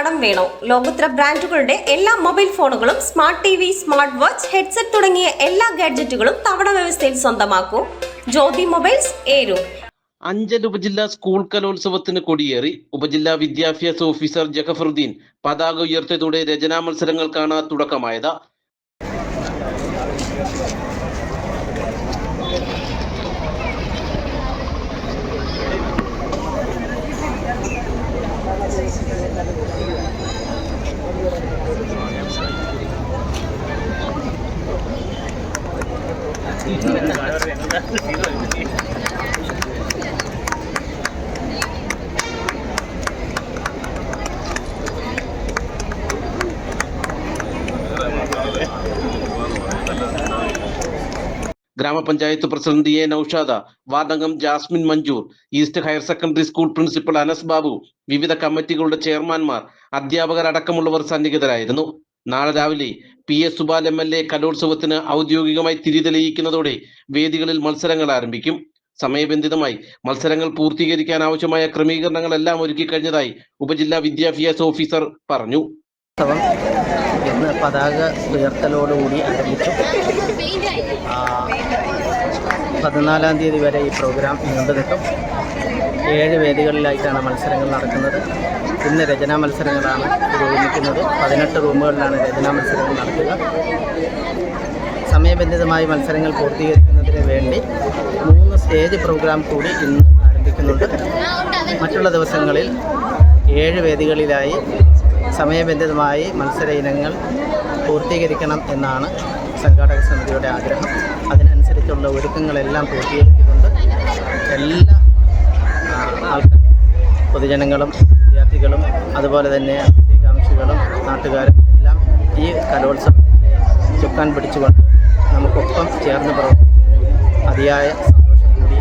കടം വേണോ? ലോകോത്തര ബ്രാൻഡുകളുടെ എല്ലാ മൊബൈൽ ഫോണുകളും smart T V smart watch headset തുടങ്ങിയ എല്ലാ ഗാഡ്ജറ്റുകളും തവണ വ്യവസ്ഥയിൽ സ്വന്തമാക്കൂ. ജ്യോതി മൊബൈൽസ് ഏരു. അഞ്ചൽ ഉപജില്ലാ സ്കൂൾ കലോത്സവത്തിന് കൊടിയേറി. ഉപജില്ലാ വിദ്യാഭ്യാസ ഓഫീസർ ജഹഫറുദ്ദീൻ പതാക ഉയർത്തിയതോടെ രചനാ മത്സരങ്ങൾക്കാണ് തുടക്കമായത് ഗ്രാമപഞ്ചായത്ത് president A Noushad വാർഡംഗം Jasmin Manjoor east higher secondary school principal Anas Babu വിവിധ കമ്മിറ്റികളുടെ ചെയർമാൻമാർ അധ്യാപകർ അടക്കമുള്ളവർ സന്നിഹിതരായിരുന്നു. നാളെ രാവിലെ P S Subal M L A കലോത്സവത്തിന് ഔദ്യോഗികമായി തിരി തെളിയിക്കുന്നതോടെ വേദികളിൽ മത്സരങ്ങൾ ആരംഭിക്കും. സമയബന്ധിതമായി മത്സരങ്ങൾ പൂർത്തീകരിക്കാൻ ആവശ്യമായ ക്രമീകരണങ്ങളെല്ലാം ഒരുക്കി കഴിഞ്ഞതായി ഉപജില്ലാ വിദ്യാഭ്യാസ ഓഫീസർ പറഞ്ഞു. പതാക ഉയർത്തലോടുകൂടി ആരംഭിച്ചു. പതിനാലാം തീയതി വരെ ഈ പ്രോഗ്രാം നീണ്ടു നിൽക്കും. ഏഴ് വേദികളിലായിട്ടാണ് മത്സരങ്ങൾ നടക്കുന്നത്. ഇന്ന് രചനാ മത്സരങ്ങളാണ് പുരോഗമിക്കുന്നത് പതിനെട്ട് റൂമുകളിലാണ് രചനാ മത്സരങ്ങൾ നടക്കുക. സമയബന്ധിതമായി മത്സരങ്ങൾ പൂർത്തീകരിക്കുന്നതിന് വേണ്ടി മൂന്ന് സ്റ്റേജ് പ്രോഗ്രാം കൂടി ഇന്ന് ആരംഭിക്കുന്നുണ്ട്. മറ്റുള്ള ദിവസങ്ങളിൽ ഏഴ് വേദികളിലായി സമയബന്ധിതമായി മത്സര ഇനങ്ങൾ പൂർത്തീകരിക്കണം എന്നാണ് സംഘാടക സമിതിയുടെ ആഗ്രഹം. അതിനനുസരിച്ചുള്ള ഒരുക്കങ്ങളെല്ലാം പൂർത്തീകരിച്ചിട്ടുണ്ട്. എല്ലാ ആൾക്കാരും പൊതുജനങ്ങളും വിദ്യാർത്ഥികളും അതുപോലെ തന്നെ വിദ്യാകാംക്ഷികളും നാട്ടുകാരും എല്ലാം ഈ കലോത്സവത്തിന്റെ ചുക്കാൻ പിടിച്ചുകൊണ്ട് നമുക്കൊപ്പം ചേർന്ന് പ്രവർത്തിക്കുന്നു അതിയായ സന്തോഷം കൂടി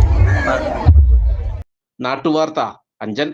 നാട്ടുവാർത്ത അഞ്ചൽ.